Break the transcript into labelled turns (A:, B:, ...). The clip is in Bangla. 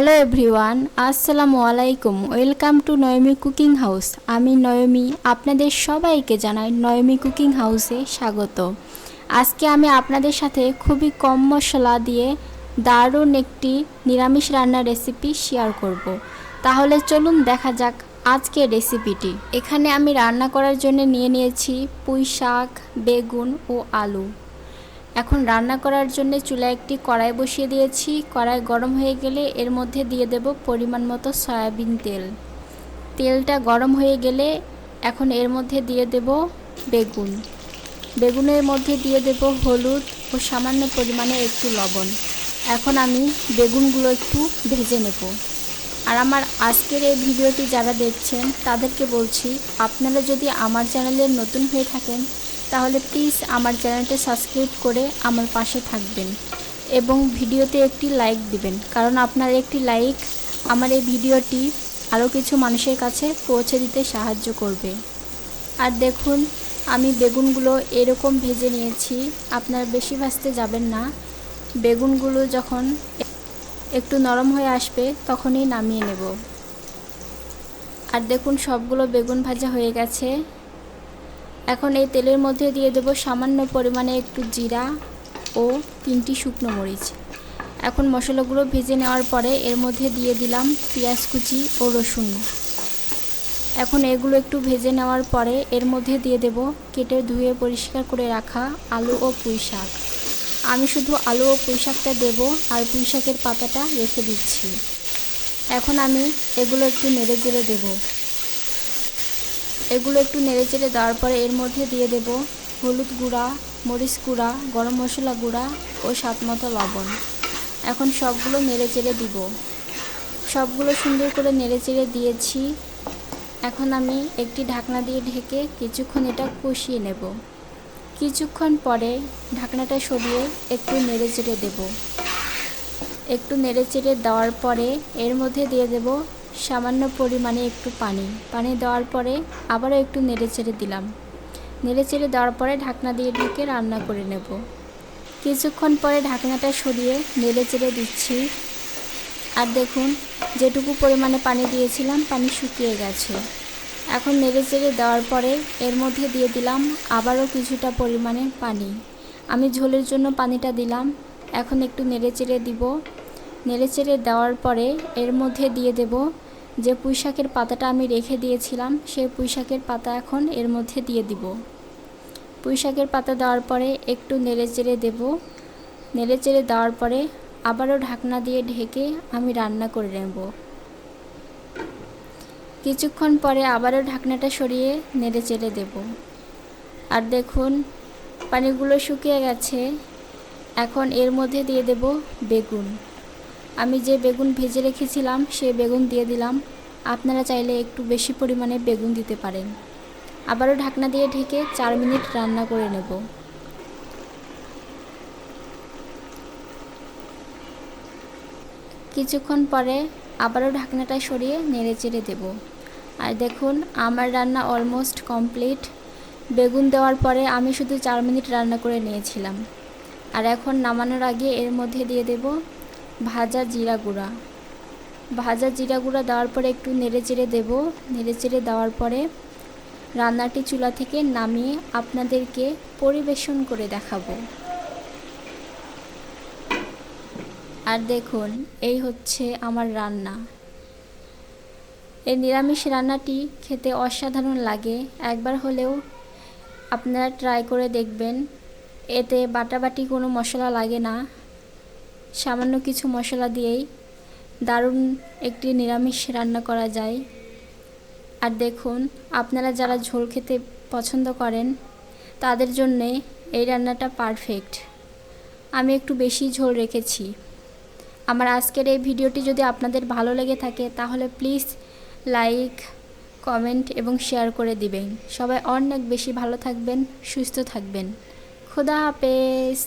A: হ্যালো এভরিওয়ান আসসালামু আলাইকুম welcome to Noymi cooking house আমি নয়মি আপনাদের সবাইকে জানাই নয়মি কুকিং হাউসে স্বাগত। আজকে আমি আপনাদের সাথে খুবই কম মশলা দিয়ে দারুণ একটি নিরামিষ রান্নার রেসিপি শেয়ার করব। তাহলে চলুন দেখা যাক আজকের রেসিপিটি এখানে আমি রান্না করার জন্য নিয়ে নিয়েছি পুঁই শাক বেগুন ও আলু। এখন রান্না করার জন্য চুলায় একটি কড়াই বসিয়ে দিয়েছি। কড়াই গরম হয়ে গেলে এর মধ্যে দিয়ে দেব পরিমাণ মতো সয়াবিন তেল। তেলটা গরম হয়ে গেলে এখন এর মধ্যে দিয়ে দেব বেগুন। বেগুনের মধ্যে দিয়ে দেব হলুদ ও সামান্য পরিমাণে একটু লবণ। এখন আমি বেগুনগুলো একটু ভেজে নেব। আর আমার আজকের এই ভিডিওটি যারা দেখছেন, তাদেরকে বলছি, আপনারা যদি আমার চ্যানেলে নতুন হয়ে থাকেন তাহলে প্লিজ আমার চ্যানেলটা সাবস্ক্রাইব করে আমার পাশে থাকবেন এবং ভিডিওতে একটি লাইক দিবেন। কারণ আপনার একটি লাইক আমার এই ভিডিওটি আরও কিছু মানুষের কাছে পৌঁছে দিতে সাহায্য করবে। আর দেখুন, আমি বেগুনগুলো এরকম ভেজে নিয়েছি, আপনারা বেশি ভাজতে যাবেন না। বেগুনগুলো যখন একটু নরম হয়ে আসবে, তখনই নামিয়ে নেব। আর দেখুন, সবগুলো বেগুন ভাজা হয়ে গেছে। এখন এই তেলের মধ্যে দিয়ে দেব সামান্য পরিমাণে একটু জিরা ও তিনটি শুকনো মরিচ। এখন মশলাগুলো ভেজে নেওয়ার পরে এর মধ্যে দিয়ে দিলাম পেঁয়াজ কুচি ও রসুন। এখন এগুলো একটু ভেজে নেওয়ার পরে এর মধ্যে দিয়ে দেব কেটে ধুয়ে পরিষ্কার করে রাখা আলু ও পুঁই শাক। আমি শুধু আলু ও পুঁই শাকটা দেবো আর পুঁই শাকের পাতাটা রেখে দিচ্ছি। এখন আমি এগুলো একটু নেড়ে চেড়ে দেবো। এগুলো একটু নেড়ে চেড়ে দেওয়ার পরে এর মধ্যে দিয়ে দেব হলুদ গুঁড়া, মরিচ গুঁড়া, গরম মশলা গুঁড়া ও স্বাদ মতো লবণ। এখন সবগুলো নেড়ে চেড়ে দিব। সবগুলো সুন্দর করে নেড়ে চেড়ে দিয়েছি। এখন আমি একটি ঢাকনা দিয়ে ঢেকে কিছুক্ষণ এটা কষিয়ে নেব। কিছুক্ষণ পরে ঢাকনাটা সরিয়ে একটু নেড়ে চেড়ে দেব। একটু নেড়ে চেড়ে দেওয়ার পরে এর মধ্যে দিয়ে দেব সামান্য পরিমাণে একটু পানি। পানি দেওয়ার পরে আবারও একটু নেড়ে চেড়ে দিলাম। নেড়ে চেড়ে দেওয়ার পরে ঢাকনা দিয়ে ঢেকে রান্না করে নেব। কিছুক্ষণ পরে ঢাকনাটা সরিয়ে নেড়ে চেড়ে দিচ্ছি। আর দেখুন, যেটুকু পরিমাণে পানি দিয়েছিলাম, পানি শুকিয়ে গেছে। এখন নেড়ে চেড়ে দেওয়ার পরে এর মধ্যে দিয়ে দিলাম আবারও কিছুটা পরিমাণে পানি। আমি ঝোলের জন্য পানিটা দিলাম। এখন একটু নেড়ে চেড়ে দিব। নেড়ে চেড়ে দেওয়ার পরে এর মধ্যে দিয়ে দেব যে পুঁইশাকের পাতাটা আমি রেখে দিয়েছিলাম, সেই পুঁইশাকের পাতা এখন এর মধ্যে দিয়ে দিব। পুঁইশাকের পাতা দেওয়ার পরে একটু নেড়ে চেড়ে দেব। নেড়ে চেড়ে দেওয়ার পরে আবারও ঢাকনা দিয়ে ঢেকে আমি রান্না করে নেব। কিছুক্ষণ পরে আবারও ঢাকনাটা সরিয়ে নেড়ে চেড়ে দেব। আর দেখুন, পানিগুলো শুকিয়ে গেছে। এখন এর মধ্যে দিয়ে দেব বেগুন। আমি যে বেগুন ভেজে রেখেছিলাম, সে বেগুন দিয়ে দিলাম। আপনারা চাইলে একটু বেশি পরিমাণে বেগুন দিতে পারেন। আবারও ঢাকনা দিয়ে ঢেকে চার মিনিট রান্না করে নেব। কিছুক্ষণ পরে আবারও ঢাকনাটা সরিয়ে নেড়ে চেড়ে দেব। আর দেখুন, আমার রান্না অলমোস্ট কমপ্লিট বেগুন দেওয়ার পরে আমি শুধু চার মিনিট রান্না করে নিয়েছিলাম। আর এখন নামানোর আগে এর মধ্যে দিয়ে দেব ভাজা জিরা গুঁড়া। ভাজা জিরা গুঁড়া দেওয়ার পরে একটু নেড়ে চেড়ে দেবো। নেড়ে চেড়ে দেওয়ার পরে রান্নাটি চুলা থেকে নামিয়ে আপনাদেরকে পরিবেশন করে দেখাবো। আর দেখুন, এই হচ্ছে আমার রান্না। এই নিরামিষ রান্নাটি খেতে অসাধারণ লাগে। একবার হলেও আপনারা ট্রাই করে দেখবেন। এতে বাটাবাটি কোনো মশলা লাগে না। সামান্য কিছু মশলা দিয়েই দারুণ একটি নিরামিষ রান্না করা যায়। আর দেখুন, আপনারা যারা ঝোল খেতে পছন্দ করেন, তাদের জন্যে এই রান্নাটা পারফেক্ট আমি একটু বেশি ঝোল রেখেছি। আমার আজকের এই ভিডিওটি যদি আপনাদের ভালো লেগে থাকে, তাহলে প্লিজ লাইক কমেন্ট এবং শেয়ার করে দিবেন। সবাই অনেক বেশি ভালো থাকবেন, সুস্থ থাকবেন। খুদা হাফেজ!